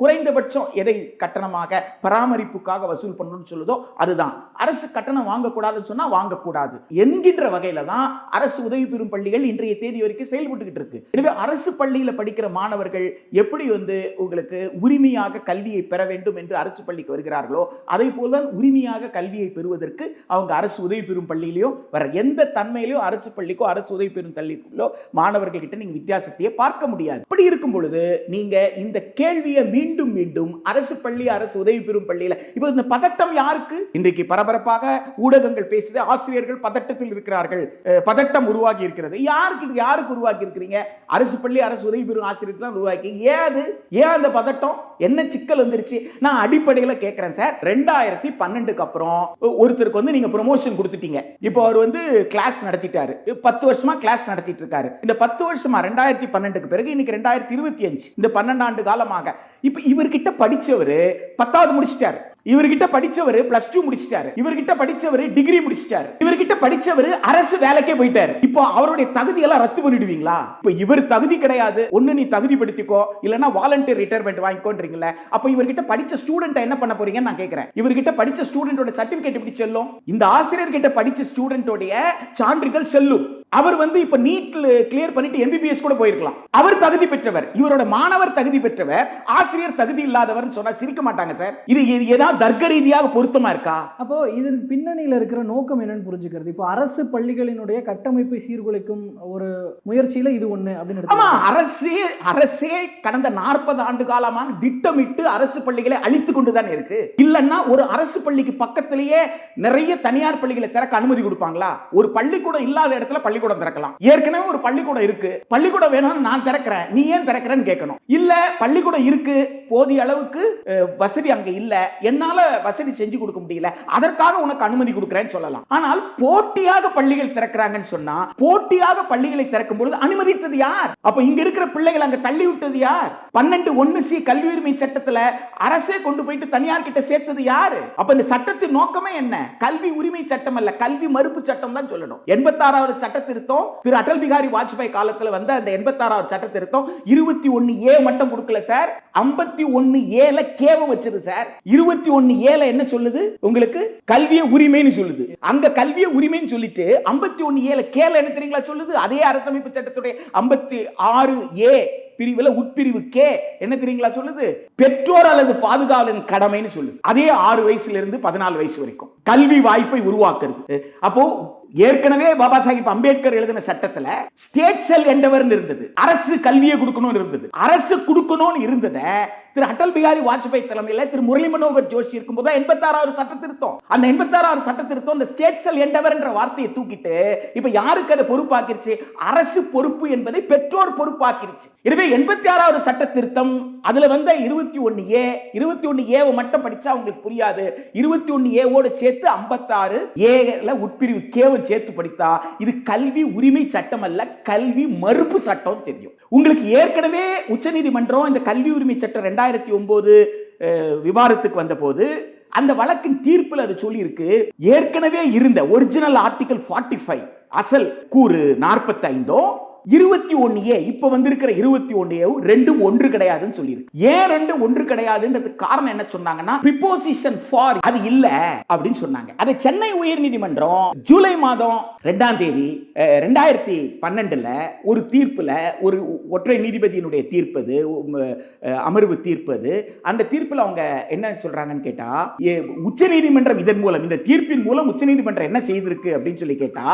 குறைந்தபட்சம் எதை கட்டணமாக பராமரிப்புக்காக வசூல் பண்ணணும்னு சொல்லுதோ அதுதான். அரசு கட்டணம் வாங்கக்கூடாதுன்னு சொன்னா வாங்கக்கூடாது. என்கின்ற வகையில தான் அரசு உதவி பெறும் பள்ளிகள் இன்றைய தேதி வரைக்கும் செயல்பட்டுக்கிட்டு இருக்கு. எனவே அரசு பள்ளியில படிக்கிற மாணவர்கள் எப்படி வந்து உங்களுக்கு உரிமையாக கல்வியை பெற வேண்டும் என்று அரசு பள்ளிக்கு வருகிறார்களோ அதே போல்தான் உரிமையாக கல்வியை பெறுவதற்கு அவங்க அரசு உதவி பெறும் பள்ளியிலையும் வர எந்த தன்மையிலையும் அரசு பள்ளிக்கோ அரசு உதவி பெறும் பள்ளிக்கோ மாணவர்கள் கிட்ட நீங்க வித்தியாசத்தையே பார்க்க முடியாது. இப்படி இருக்கும் பொழுது நீங்க இந்த கேள்வியை மீண்டும் மீண்டும் அரசு பள்ளி அரசு உதவி பெறும் பள்ளியில். இப்போ இந்த பதட்டம் யாருக்கு? இன்றைக்கு பரபரப்பாக ஊடகங்கள் பேசுது ஆசிரியர்கள் பதட்டத்தில் இருக்கிறார்கள். பதட்டம் உருவாகி இருக்கிறது. யாருக்கு யாருக்கு உருவாக்கி இருக்கிறீங்க அரசு பள்ளி அரசு உதவி பெறும் ஆசிரியருக்கு தான் உருவாக்கி. ஏன் அது? ஏன் அந்த பதட்டம்? என்ன சிக்கல் வந்துருச்சு? நான் அடிப்படையில் கேட்குறேன் சார். ரெண்டாயிரத்தி பன்னெண்டுக்கு அப்புறம் ஒருத்தருக்கு வந்து நீங்கள் ப்ரொமோஷன் கொடுத்துட்டீங்க. இப்போ அவர் வந்து கிளாஸ் நடத்திட்டாரு. பத்து வருஷமா கிளாஸ் நடத்திட்டு இருக்காரு. இந்த பத்து வருஷமா ரெண்டாயிரத்தி பன்னெண்டுக்கு பிறகு இன்னைக்கு ரெண்டாயிரத்தி இருபத்தி அஞ்சு. இந்த பன்னெண்டாண்டு காலமாக இப்போ இவர்கிட்ட படித்தவர் பத்தாவது முடிச்சிட்டார். இவர்கிட்ட படிச்சவர் பிளஸ் டூ முடிச்சிட்டாரு. இவர்கிட்ட படிச்சவர் டிகிரி முடிச்சிட்டாரு. இவர்கிட்ட படிச்சவர் அரசு வேலைக்கே போயிட்டாரு. இப்போ அவருடைய தகுதி எல்லாம் ரத்து பண்ணிடுவீங்களா? இப்போ இவர் தகுதி கிடையாது. ஒண்ணு நீ தகுதி படுத்திக்கோ இல்லைன்னா வாலண்டியர் ரிட்டையர்மெண்ட் வாங்கிக்கோன்றீங்களே அப்போ இவர்கிட்ட படிச்ச ஸ்டூடெண்ட் என்ன பண்ண போறீங்கன்னு நான் கேட்கிறேன் இவர்கிட்ட படிச்ச ஸ்டூடெண்டோட சர்டிபிகேட் எப்படி செல்லும்? இந்த ஆசிரியர் கிட்ட படிச்ச ஸ்டூடெண்டோடைய சான்றுகள் செல்லும். அவர் வந்து இப்ப நீட்ல கிளியர் பண்ணிட்டு எம்பிபிஎஸ் கூட போயிருக்கலாம். அவர் தகுதி பெற்றவர் இவரோட மாணவர் தகுதி பெற்றவர் ஆசிரியர் தகுதி இல்லாதவர் சொன்னா சிரிக்க மாட்டாங்க சார். இது ஏதாவது ஏதாவது தர்க்க ரீதியாக பொருத்தமா இருக்கா? அப்போ இதற்கு பின்னணியில் இருக்கிற நோக்கம் என்னன்னு புரிஞ்சுக்கிறது. இப்போ அரசு பள்ளிகளினுடைய கட்டமைப்பை சீர்குலைக்கும் ஒரு முயற்சியில இது ஒண்ணு அப்படின்னு. அரசே அரசே கடந்த நாற்பது ஆண்டு காலமாக திட்டமிட்டு அரசு பள்ளிகளை அழித்து கொண்டு தான் இருக்கு. இல்லன்னா ஒரு அரசு பள்ளிக்கு பக்கத்திலேயே நிறைய தனியார் பள்ளிகளை திறக்க அனுமதி கொடுப்பாங்களா? ஒரு பள்ளிக்கூடம் இல்லாத இடத்துல பள்ளிக்கூடம் திறக்கலாம். ஏற்கனவே ஒரு பள்ளிக்கூடம் இருக்கு. பள்ளிக்கூடம் வேணும்னு நான் திறக்கிறேன். நீ ஏன் திறக்கிறேன்னு கேட்கணும். இல்ல பள்ளிக்கூடம் இருக்கு போதிய அளவுக்கு வசதி அங்க இல்ல. என்னால வசதி செஞ்சு கொடுக்க முடியல. அதற்காக உனக்கு அனுமதி கொடுக்கிறேன்னு சொல்லலாம். ஆனால் போட்டியாக பள்ளிகள் திறக்கிறாங்கன்னு சொன்னா போட்டியாக பள்ளிகளை திறக்கும் பொழுது அனுமதித்தது யார்? அப்ப இங்க இருக்கிற பிள்ளைகள் அங்க தள்ளி விட்டது யார்? பன்னெண்டு ஒன்னு சி கல்வி உரிமை சட்டத்துல அரசே கொண்டு போயிட்டு தனியார் கிட்ட சேர்த்தது யாரு? அப்ப இந்த சட்டத்தின் நோக்கமே என்ன? கல்வி உரிமை சட்டம் அல்ல கல்வி மறுப்பு சட்டம் தான் சொல்லணும். எண்பத்தாறாவது சட்ட திருத்தம் திரு அடல் பிகாரி வாஜ்பாய் காலத்துல வந்த அந்த எண்பத்தாறாவது சட்ட திருத்தம் இருபத்தி ஒன்னு ஏ மட்டும் கொடுக்கல சார். ஐம்பத்தி ஒன்னு ஏல கேவ வச்சது சார். இருபத்தி ஒன்னு ஏல என்ன சொல்லுது? உங்களுக்கு கல்விய உரிமைன்னு சொல்லுது. அங்க கல்விய உரிமைன்னு சொல்லிட்டு ஐம்பத்தி ஒன்னு ஏல கேல என்ன தெரியுங்களா சொல்லுது? அதே அரசமைப்பு சட்டத்துடைய ஐம்பத்தி ஆறு ஏ பிரிவுல உட்பிரிவு கே என்ன தெரியுங்களா சொல்லுது? பெற்றோர் அல்லது பாதுகாவலின் கடமைன்னு சொல்லு. அதே ஆறு வயசுல இருந்து பதினாலு வயசு வரைக்கும். கல்வி வாய்ப்பை உருவாக்குறது. அப்போ ஏற்கனவே பாபா சாஹிப் அம்பேத்கர் எழுதின சட்டத்துல ஸ்டேட் செல் என்றவர் இருந்தது. அரசு கல்வியை கொடுக்கணும்னு இருந்தது. அரசு கொடுக்கணும்னு இருந்தத திரு அடல் பிகாரி வாஜ்பாய் தலைமையில திரு முரளி மனோகர் ஜோஷி இருக்கும்போது எண்பத்தாறாவது சட்ட திருத்தம் அந்த எண்பத்தாறாவது சட்ட திருத்தம் இந்த ஸ்டேட் செல் எண்டவர் என்ற வார்த்தையை தூக்கிட்டு இப்ப யாருக்கு அதை பொறுப்பாக்கிருச்சு? அரசு பொறுப்பு என்பதை பெற்றோர் பொறுப்பாக்கிருச்சு. எனவே எண்பத்தி ஆறாவது சட்ட திருத்தம் அதுல வந்த இருபது இருபத்தி ஒன்னு ஏ இருபத்தி ஒன்னு ஏவை மட்டும் படிச்சா உங்களுக்கு புரியாது. இருபத்தி ஒன்று ஏவோடு சேர்த்து ஐம்பத்தாறு ஏல உட்பிரிவு கேவை சேர்த்து படித்தா இது கல்வி உரிமை சட்டம் அல்ல கல்வி மறுப்பு சட்டம் தெரியும். உங்களுக்கு ஏற்கனவே உச்சநீதிமன்றம் இந்த கல்வி உரிமை சட்டம் ரெண்டாயிரத்தி ஒன்பது விவாதத்துக்கு வந்தபோது அந்த வழக்கின் தீர்ப்பில் அது சொல்லியிருக்கு. ஏற்கனவே இருந்த ஒரிஜினல் ஆர்டிகல் ஃபார்ட்டி ஃபைவ் அசல் கூறு நாற்பத்தைந்தோ இருபத்தி ஒன்னு ஏ இப்ப வந்திருக்கிற இருபத்தி ஒன்னு ஏ ரெண்டும் ஒன்று கிடையாதுன்னு சொல்லியிருக்கு ஏன் ரெண்டு ஒன்று கிடையாதுன்றது காரணம் என்ன சொன்னாங்கன்னா ப்ரிப்போசிஷன் ஃபார் அது இல்ல அப்படின்னு சொன்னாங்க. அதை சென்னை உயர்நீதிமன்றம் ஜூலை மாதம் ரெண்டாம் தேதி ரெண்டாயிரத்தி பன்னெண்டுல ஒரு தீர்ப்புல ஒரு ஒற்றை நீதிபதியினுடைய தீர்ப்பது அமர்வு தீர்ப்பது அந்த தீர்ப்புல அவங்க என்ன சொல்றாங்கன்னு கேட்டா உச்ச நீதிமன்றம் இதன் மூலம் இந்த தீர்ப்பின் மூலம் உச்ச நீதிமன்றம் என்ன செய்திருக்கு அப்படின்னு சொல்லி கேட்டா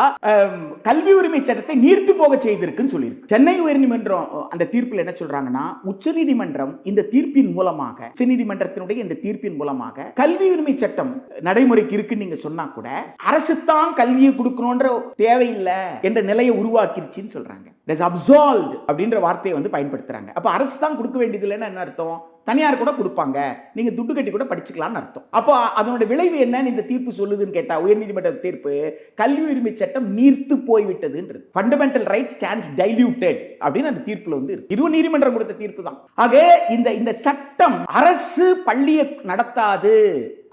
கல்வி உரிமை சட்டத்தை நீர்த்து போக செய்திருக்கு. இருக்குன்னு சொல்லியிருக்கு. சென்னை உயர்நீதிமன்றம் அந்த தீர்ப்பில் என்ன சொல்றாங்கன்னா உச்சநீதிமன்றம் இந்த தீர்ப்பின் மூலமாக உச்சநீதிமன்றத்தினுடைய இந்த தீர்ப்பின் மூலமாக கல்வி உரிமை சட்டம் நடைமுறைக்கு இருக்குன்னு நீங்க சொன்னா கூட அரசு தான் கல்வியை கொடுக்கணுன்ற தேவையில்லை என்ற நிலையை உருவாக்கிருச்சுன்னு சொல்றாங்க. அப்சால்வ்ட் அப்படின்ற வார்த்தையை வந்து பயன்படுத்துறாங்க. அப்ப அரசு தான் கொடுக்க வேண்டியது இல்லைன்னு என்ன அர்த்தம்? தனியார் கூட கொடுப்பாங்க. நீங்கள் துட்டு கட்டி கூட படிச்சுக்கலாம்னு அர்த்தம். அப்போ அதனோட விளைவு என்னன்னு இந்த தீர்ப்பு சொல்லுதுன்னு கேட்டால் உயர்நீதிமன்ற தீர்ப்பு கல்வி உரிமை சட்டம் நீர்த்து போய்விட்டதுன்றது. ஃபண்டமெண்டல் ரைட் ஸ்டாண்ட்ஸ் டைல்யூட்டட் அப்படின்னு அந்த தீர்ப்பில் வந்து இருக்கு. இதுவும் நீதிமன்றம் கொடுத்த தீர்ப்பு தான் ஆக இந்த இந்த சட்டம் அரசு பள்ளியை நடத்தாது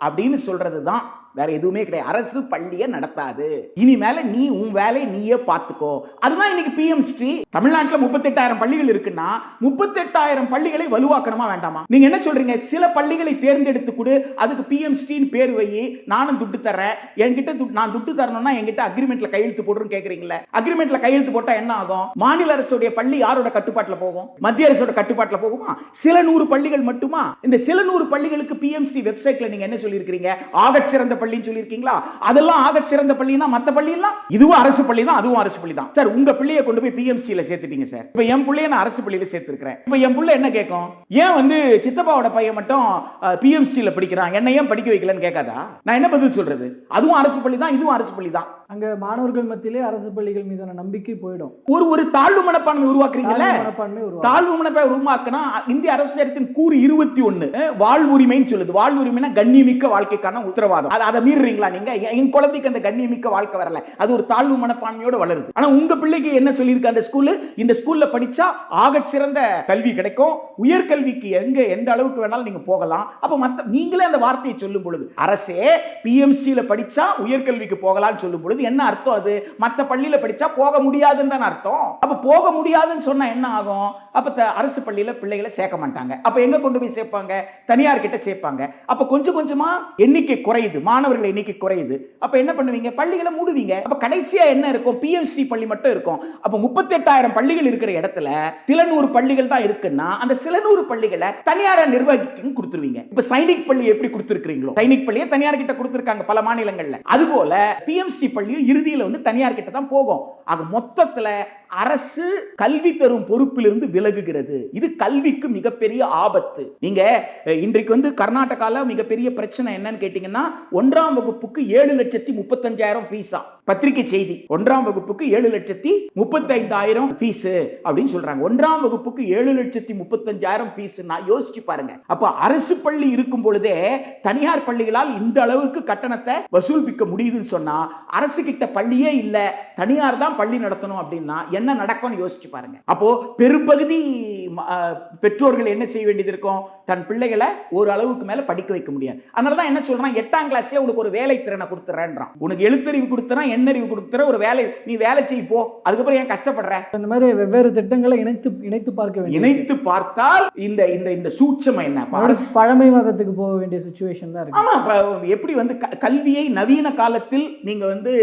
அப்படின்னு சொல்றது தான் வேற எதுவுமே கிடையாது. அரசு பள்ளியை நடத்தாது. இனிமேல நீ உன் வேலையை நீயே பார்த்துக்கோ. அதுதான் இன்னைக்கு பிஎம் ஸ்ரீ தமிழ்நாட்டில் முப்பத்தெட்டாயிரம் பள்ளிகள் இருக்குன்னா முப்பத்தெட்டாயிரம் பள்ளிகளை வலுவாக்கணுமா வேண்டாமா? நீங்க என்ன சொல்றீங்க? சில பள்ளிகளை தேர்ந்தெடுத்து கொடு. அதுக்கு பிஎம் ஸ்ரீன்னு பேர் வை. நானும் துட்டு தரேன் என்கிட்ட நான் துட்டு தரணும்னா என்கிட்ட அக்ரிமெண்ட்ல கையெழுத்து போடுறேன்னு கேட்குறீங்களே அக்ரிமெண்ட்ல கையெழுத்து போட்டா என்ன ஆகும்? மாநில அரசுடைய பள்ளி யாரோட கட்டுப்பாட்டில் போகும்? மத்திய அரசோட கட்டுப்பாட்டுல போகுமா? சில நூறு பள்ளிகள் மட்டுமா? இந்த சில நூறு பள்ளிகளுக்கு பிஎம்சி வெப்சைட்ல நீங்க என்ன சொல்லியிருக்கிறீங்க? ஆகச்சிறந்த பள்ளின்னு சொல்லியிருக்கீங்களா? அதெல்லாம் ஆக சிறந்த பள்ளினா மத்த பள்ளி எல்லாம் இதுவும் அரசு பள்ளி தான் அதுவும் அரசு பள்ளி தான். சார் உங்க பிள்ளையை கொண்டு போய் பிஎம்சியில சேர்த்துட்டீங்க சார். இப்போ என் பிள்ளைய நான் அரசு பள்ளியில சேர்த்திருக்கிறேன். இப்போ என் பிள்ளை என்ன கேட்கும் ஏன் வந்து சித்தப்பாவோட பையன் மட்டும் பிஎம்சியில் படிக்கிறான்? என்ன ஏன் படிக்க வைக்கலன்னு கேட்காதா? நான் என்ன பதில் சொல்றது? அதுவும் அரசு பள்ளி தான் இதுவும் அரசு பள்ளி தான். அங்க மாணவர்கள் மத்தியிலே அரசு பள்ளிகள் மீதான நம்பிக்கை போயிடும். ஒரு ஒரு தாழ்வு மனப்பான்மை உருவாக்குறீங்கல்ல? தாழ்வு மனப்பான்மை தாழ்வு மனப்பை உருவாக்கினா இந்திய அரசு சட்டத்தின் கூறு இருபத்தி ஒன்னு வாழ்வுரிமைன்னு சொல்லுது. வாழ்வுரிமைனா கண்ணியமிக்க வாழ்க்கைக்கான உத்தரவாதம். அது மீறுறீங்களா நீங்க? என் குழந்தைக்கு அந்த கண்ணியமிக்க வாழ்க்கை வரல. அது ஒரு தாழ்வு மனப்பான்மையோட வளருது. ஆனா உங்க பிள்ளைக்கு என்ன சொல்லியிருக்கு அந்த ஸ்கூல்ல இந்த ஸ்கூல்ல படிச்சா ஆகச் சிறந்த கல்வி கிடைக்கும். உயர்கல்விக்கு எங்க எந்த அளவுக்கு வேணாலும் நீங்க போகலாம். அப்ப மத்த நீங்களே அந்த வார்த்தையை சொல்லும் பொழுது அரசே பிஎம்சியில படிச்சா உயர்கல்விக்கு போகலாம்னு சொல்லும் பொழுது என்ன அர்த்தம் அது? மற்ற பள்ளியில் படித்தா போக முடியாதுன்னு தானே அர்த்தம். அப்போ போக முடியாதுன்னு சொன்னால் என்ன ஆகும்? அப்போ அரசு பள்ளியில் பிள்ளைகளை சேர்க்க மாட்டாங்க. அப்போ எங்கே கொண்டு போய் சேர்ப்பாங்க? தனியார் கிட்ட சேர்ப்பாங்க. அப்போ கொஞ்சம் கொஞ்சமாக எண்ணிக்கை குறையுது. மாணவர்கள் எண்ணிக்கை குறையுது. அப்போ என்ன பண்ணுவீங்க? பள்ளிகளை மூடுவீங்க. அப்போ கடைசியாக என்ன இருக்கும்? பிஎம்சி பள்ளி மட்டும் இருக்கும். அப்போ முப்பத்தெட்டாயிரம் பள்ளிகள் இருக்கிற இடத்துல சில நூறு பள்ளிகள் தான் இருக்குன்னா அந்த சில நூறு பள்ளிகளை தனியார நிர்வகிக்கு கொடுத்துருவீங்க. இப்ப சைனிக் பள்ளி எப்படி கொடுத்துருக்கீங்களோ சைனிக் பள்ளியை தனியார் கிட்ட கொடுத்துருக்காங்க பல மாநிலங்கள்ல. அதுபோல பிஎம்சி பள்ளி பள்ளியும் இறுதியில் வந்து தனியார் கிட்ட தான் போகும். ஆக மொத்தத்துல அரசு கல்வி தரும் பொறுப்பிலிருந்து விலகுகிறது. இது கல்விக்கு மிகப்பெரிய ஆபத்து. நீங்க இன்றைக்கு வந்து கர்நாடகால மிகப்பெரிய பிரச்சனை என்னன்னு கேட்டீங்கன்னா ஒன்றாம் வகுப்புக்கு ஏழு லட்சத்தி முப்பத்தஞ்சாயிரம் ஃபீஸா பத்திரிகை செய்தி. ஒன்றாம் வகுப்புக்கு ஏழு லட்சத்தி முப்பத்தைந்தாயிரம் ஃபீஸ் அப்படின்னு சொல்றாங்க. ஒன்றாம் வகுப்புக்கு ஏழு லட்சத்தி முப்பத்தஞ்சாயிரம் ஃபீஸ் நான் யோசிச்சு பாருங்க. அப்ப அரசு பள்ளி இருக்கும் பொழுதே தனியார் பள்ளிகளால் இந்த அளவுக்கு கட்டணத்தை வசூலிக்க முடியுதுன்னு சொன்னா அரசு கிட்ட பள்ளியே இல்ல தனியார் தான் பள்ளி நடத்தணும் அப்படின்னா என்ன நடக்கும்னு யோசிச்சு பாருங்க. அப்போ பெரும்பகுதி பெற்றோர்கள் என்ன செய்ய வேண்டியது இருக்கும்? தன் பிள்ளைகளை ஒரு அளவுக்கு மேல படிக்க வைக்க முடியாது. அதனால தான் என்ன சொல்றான்? எட்டாம் கிளாஸ்ல உனக்கு ஒரு வேலை திறனை கொடுத்துறேன்றான். உனக்கு எழுத்தறிவு கொடுத்துறான் எண்ணறிவு கொடுத்துற ஒரு வேலை நீ வேலை செய்ய போ. அதுக்கப்புறம் ஏன் கஷ்டப்படுற? இந்த மாதிரி வெவ்வேறு திட்டங்களை இணைத்து இணைத்து பார்க்க வேண்டிய இணைத்து பார்த்தால் இந்த இந்த இந்த சூட்சம் என்ன? அப்ப அரசு பழமை வாதத்துக்கு போக வேண்டிய சுச்சுவேஷன் தான் இருக்கு. எப்படி வந்து கல்வியை நவீன காலத்தில் நீங்க வந்து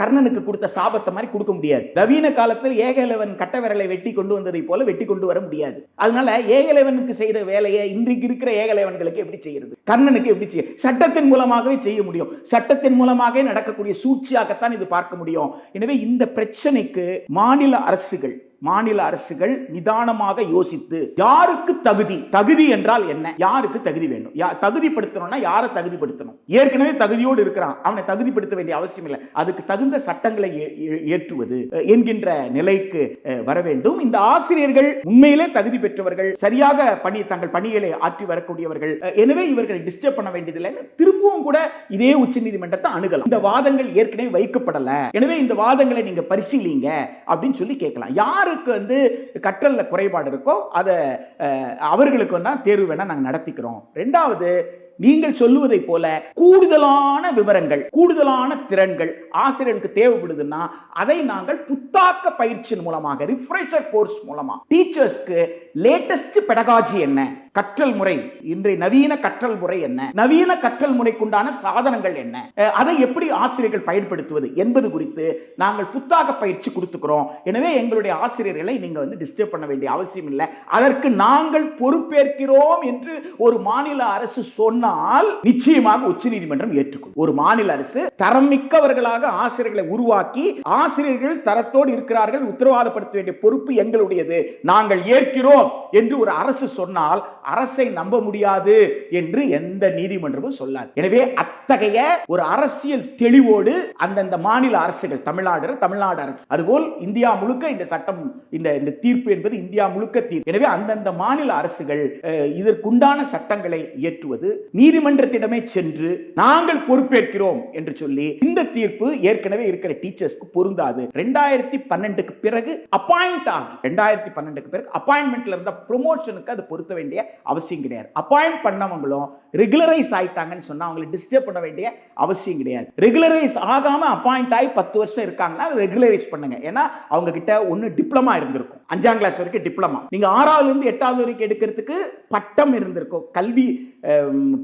கர்ணனுக்கு கொடுத்த சாபத்தை மாதிரி கொடுக்க முடியாது. நவீன காலத்தில் ஏகலைவன் கட்ட விரலை வெட்டி கொண்டு வந்ததை போல வெட்டி கொண்டு வர முடியாது. அதனால ஏகலைவனுக்கு செய்த வேலையை இன்றைக்கு இருக்கிற ஏகலைவன்களுக்கு எப்படி செய்யறது? கர்ணனுக்கு எப்படி செய்ய சட்டத்தின் மூலமாகவே செய்ய முடியும். சட்டத்தின் மூலமாகவே நடக்கக்கூடிய சூழ்ச்சியாகத்தான் இது பார்க்க முடியும். எனவே இந்த பிரச்சனைக்கு மாநில அரசுகள் மாநில அரசுகள் நிதானமாக யோசித்து யாருக்கு தகுதி? தகுதி என்றால் என்ன? யாருக்கு தகுதி வேண்டும்? தகுதிப்படுத்தணும்னா யாரை தகுதிப்படுத்தணும்? ஏற்கனவே தகுதியோடு இருக்கிறான். அவனை தகுதிப்படுத்த வேண்டிய அவசியம் இல்லை. அதுக்கு தகுந்த சட்டங்களை ஏ- ஏற்றுவது என்கின்ற நிலைக்கு வர வேண்டும். இந்த ஆசிரியர்கள் உண்மையிலே தகுதி பெற்றவர்கள் சரியாக பணி தங்கள் பணிகளை ஆற்றி வரக்கூடியவர்கள் எனவே இவர்களை டிஸ்டர்ப் பண்ண வேண்டியதில்லை. திரும்பவும் கூட இதே உச்சநீதிமன்றத்தை அணுகலாம். இந்த வாதங்கள் ஏற்கனவே வைக்கப்படல. எனவே இந்த வாதங்களை நீங்க பரிசீலிங்க அப்படின்னு சொல்லி கேட்கலாம். யாருக்கு வந்து கற்றலில் குறைபாடு இருக்கோ அதை அவர்களுக்கு வேணா தேர்வு வேணால் நாங்கள் நடத்திக்கிறோம். ரெண்டாவது நீங்கள் சொல்லுவதை போல கூடுதலான விவரங்கள் கூடுதலான திறன்கள் ஆசிரியர்களுக்கு தேவைப்படுதுன்னா அதை நாங்கள் புத்தாக்க பயிற்சியின் மூலமாக ரிஃப்ரெஷர் கோர்ஸ் மூலமா. டீச்சர்ஸ்க்கு லேட்டஸ்ட் பெடகாஜி என்ன? கற்றல் முறை. இன்றைய நவீன கற்றல் முறை என்ன? நவீன கற்றல் முறைக்குண்டான சாதனங்கள் என்ன? அதை எப்படி ஆசிரியர்கள் பயன்படுத்துவது என்பது குறித்து நாங்கள் புத்தாக்க பயிற்சி கொடுத்துக்கிறோம். எனவே எங்களுடைய ஆசிரியர்களை நீங்க வந்து டிஸ்டர்ப் பண்ண வேண்டிய அவசியம் இல்லை. அதற்கு நாங்கள் பொறுப்பேற்கிறோம் என்று ஒரு மாநில அரசு சொன்னால் சொன்னால் நிச்சயமாக உச்ச நீதிமன்றம் ஏற்றுக்கும் ஒரு மாநில அரசு தரம் மிக்கவர்களாக ஆசிரியர்களை உருவாக்கி ஆசிரியர்கள் தரத்தோடு இருக்கிறார்கள் உத்தரவாதப்படுத்த வேண்டிய பொறுப்பு எங்களுடையது. நாங்கள் ஏற்கிறோம் என்று ஒரு அரசு சொன்னால் அரசை நம்ப முடியாது என்று எந்த நீதிமன்றமும் சொல்லாது. எனவே அத்தகைய ஒரு அரசியல் தெளிவோடு அந்தந்த மாநில அரசுகள் தமிழ்நாடு தமிழ்நாடு அரசு. அதுபோல் இந்தியா முழுக்க இந்த சட்டம் இந்த இந்த தீர்ப்பு என்பது இந்தியா முழுக்க தீர்ப்பு. எனவே அந்தந்த மாநில அரசுகள் இதற்குண்டான சட்டங்களை இயற்றுவது நீதிமன்றத்திடமே சென்று நாங்கள் பொறுப்பேற்கிறோம் என்று சொல்லி இந்த தீர்ப்பு ஏற்கனவே இருக்கிற டீச்சர்ஸ்க்கு பொருந்தாது. ரெண்டாயிரத்தி பன்னெண்டுக்கு பிறகு அப்பாயிண்ட் ஆகி ரெண்டாயிரத்தி பன்னெண்டுக்கு பிறகு அப்பாயின்மெண்ட்ல இருந்த ப்ரொமோஷனுக்கு அது பொருத்த வேண்டிய அவசியம் கிடையாது. அப்பாயிண்ட் பண்ணவங்களும் ரெகுலரைஸ் ஆயிட்டாங்கன்னு சொன்னா அவங்களை டிஸ்டர்ப் பண்ண வேண்டிய அவசியம் கிடையாது. ரெகுலரைஸ் ஆகாம அப்பாயிண்ட் ஆகி பத்து வருஷம் இருக்காங்கன்னா ரெகுலரைஸ் பண்ணுங்க. ஏன்னா அவங்க கிட்ட ஒன்று டிப்ளமா இருந்திருக்கும். அஞ்சாம் கிளாஸ் வரைக்கும் டிப்ளமா நீங்க ஆறாவதுல இருந்து எட்டாவது வரைக்கும் எடுக்கிறதுக்கு பட்டம் இருந்திருக்கும். கல்வி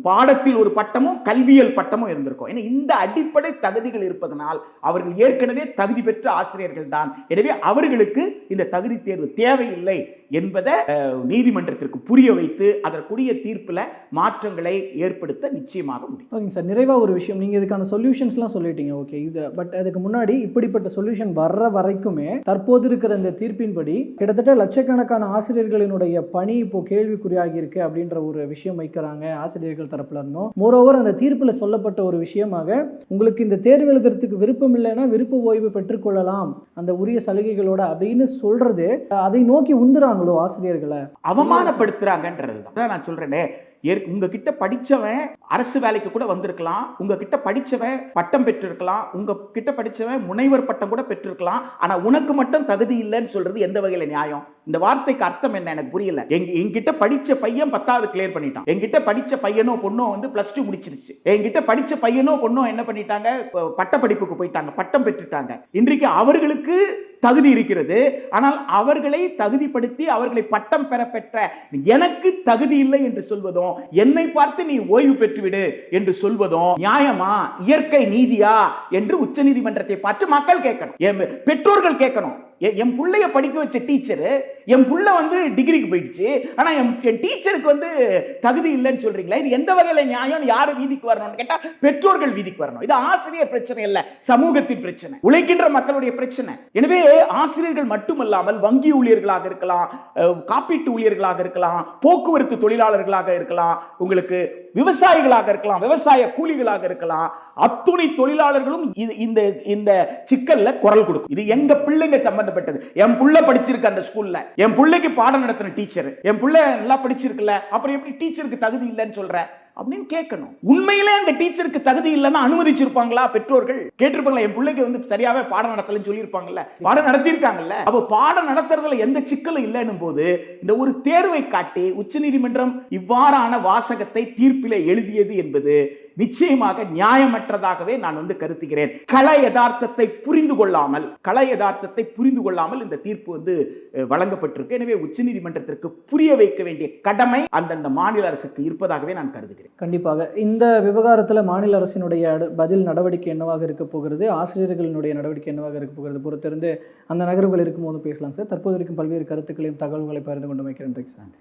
பாடத்தில் ஒரு பட்டமும் கல்வியல் பட்டமும் இருந்திருக்கும். ஏன்னா இந்த அடிப்படை தகுதிகள் இருப்பதனால் அவர்கள் ஏற்கனவே தகுதி பெற்ற ஆசிரியர்கள் தான். எனவே அவர்களுக்கு இந்த தகுதி தேர்வு தேவையில்லை என்பதை நீதிமன்றத்திற்கு புரிய வைத்து அதற்குரிய தீர்ப்பில் மாற்றங்களை ஏற்படுத்த நிச்சயமாக முடியும். ஓகேங்க சார் நிறைவாக ஒரு விஷயம். நீங்கள் இதுக்கான சொல்யூஷன்ஸ்லாம் சொல்லிட்டீங்க. ஓகே இது பட் அதுக்கு முன்னாடி இப்படிப்பட்ட சொல்யூஷன் வர்ற வரைக்குமே தற்போது இருக்கிற இந்த தீர்ப்பின்படி கிட்டத்தட்ட லட்சக்கணக்கான ஆசிரியர்களினுடைய பணி இப்போ கேள்விக்குறியாகி இருக்கு அப்படின்ற ஒரு விஷயம் வைக்கிறாங்க ஆசிரியர்கள் தரப்புல இருந்தோம். மோரோவர் அந்த தீர்ப்பில் சொல்லப்பட்ட ஒரு விஷயமாக உங்களுக்கு இந்த தேர்வு எழுதுறதுக்கு விருப்பம் இல்லைன்னா விருப்ப ஓய்வு பெற்றுக்கொள்ளலாம் அந்த உரிய சலுகைகளோட அப்படின்னு சொல்றது அதை நோக்கி உந்துறாங்களோ ஆசிரியர்களை? அவமானப்படுத்துறாங்கன்றது தான். அதான் நான் சொல்றேனே உங்ககிட்ட படிச்சவன் அரசு வேலைக்கு கூட வந்திருக்கலாம் உங்ககிட்ட படிச்சவன் பட்டம் பெற்றிருக்கலாம் உங்க கிட்ட படிச்சவன் முனைவர் பட்டம் கூட பெற்றிருக்கலாம் ஆனா உனக்கு மட்டும் தகுதி இல்லைன்னு சொல்றது எந்த வகையில நியாயம்? இந்த வார்த்தைக்கு அர்த்தம் என்ன எனக்கு புரியல. எங்க என்கிட்ட படிச்ச பையன் பத்தாவது கிளியர் பண்ணிட்டான். என்கிட்ட படிச்ச பையனோ பொண்ணோ வந்து பிளஸ் டூ முடிச்சிருச்சு. என்கிட்ட படிச்ச பையனோ பொண்ணோ என்ன பண்ணிட்டாங்க? பட்ட படிப்புக்கு போயிட்டாங்க பட்டம் பெற்றுட்டாங்க. இன்றைக்கு அவர்களுக்கு தகுதி இருக்கிறது. ஆனால் அவர்களை தகுதிப்படுத்தி அவர்களை பட்டம் பெற பெற்ற எனக்கு தகுதி இல்லை என்று சொல்வதும் என்னை பார்த்து நீ ஓய்வு பெற்றுவிடு என்று சொல்வதும் நியாயமா? இயற்கை நீதியா? என்று உச்சநீதிமன்றத்தை பார்த்து மக்கள் கேட்கணும். பெற்றோர்கள் கேட்கணும். என் பிள்ளைய படிக்க வச்ச டீச்சரு என் புள்ள வந்து டிகிரிக்கு போயிடுச்சு. ஆனா என் என் டீச்சருக்கு வந்து தகுதி இல்லைன்னு சொல்றீங்களா? இது எந்த வகையில நியாயம் யாரு வீதிக்கு வரணும்னு கேட்டா பெற்றோர்கள் வீதிக்கு வரணும். இது ஆசிரியர் பிரச்சனை இல்ல சமூகத்தின் பிரச்சனை. உழைக்கின்ற மக்களுடைய பிரச்சனை. எனவே ஆசிரியர்கள் மட்டுமல்லாமல் வங்கி ஊழியர்களாக இருக்கலாம் காப்பீட்டு ஊழியர்களாக இருக்கலாம் போக்குவரத்து தொழிலாளர்களாக இருக்கலாம் உங்களுக்கு விவசாயிகளாக இருக்கலாம் விவசாய கூலிகளாக இருக்கலாம் அத்துணை தொழிலாளர்களும் இது இந்த இந்த சிக்கல்ல குரல் கொடுக்கும். இது எங்க பிள்ளைங்க சம்பந்தப்பட்டது. என் புள்ள படிச்சிருக்கு அந்த ஸ்கூல்ல. என் பிள்ளைக்கு பாடம் நடத்தின டீச்சர். என் பிள்ளை நல்லா படிச்சிருக்குல்ல. அப்புறம் எப்படி டீச்சருக்கு தகுதி இல்லைன்னு சொல்ற? அப்படின்னு கேட்கணும். உண்மையிலே அந்த டீச்சருக்கு தகுதி இல்லைன்னா அனுமதிச்சிருப்பாங்களா? பெற்றோர்கள்? கேட்டிருப்பாங்களா? என் பிள்ளைக்கு வந்து சரியாவே பாடம் நடத்தலன்னு சொல்லியிருப்பாங்கல்ல? பாடம் நடத்தியிருக்காங்கல்ல? அப்போ பாடம் நடத்துறதுல எந்த சிக்கலும் இல்லைன்னும் போது இந்த ஒரு தேர்வை காட்டி உச்சநீதிமன்றம் இவ்வாறான வாசகத்தை தீர்ப்பிலே எழுதியது என்பது நிச்சயமாக நியாயமற்றதாகவே நான் வந்து கருத்துகிறேன் கள யதார்த்தத்தை புரிந்து கொள்ளாமல் கள யதார்த்தத்தை புரிந்து கொள்ளாமல் இந்த தீர்ப்பு வந்து வழங்கப்பட்டிருக்கு. எனவே உச்சநீதிமன்றத்திற்கு புரிய வைக்க வேண்டிய கடமை அந்தந்த மாநில அரசுக்கு இருப்பதாகவே நான் கருதுகிறேன். கண்டிப்பாக. இந்த விவகாரத்தில் மாநில அரசினுடைய பதில் நடவடிக்கை என்னவாக இருக்க போகிறது? ஆசிரியர்களினுடைய நடவடிக்கை என்னவாக இருக்க போகிறது? பொறுத்திருந்து அந்த நகர்வுகள் இருக்கும்போது பேசலாம் சார். தற்போது இருக்கும் பல்வேறு கருத்துக்களையும் தகவல்களை பகிர்ந்து கொண்டு வைக்கிறேன் சார்.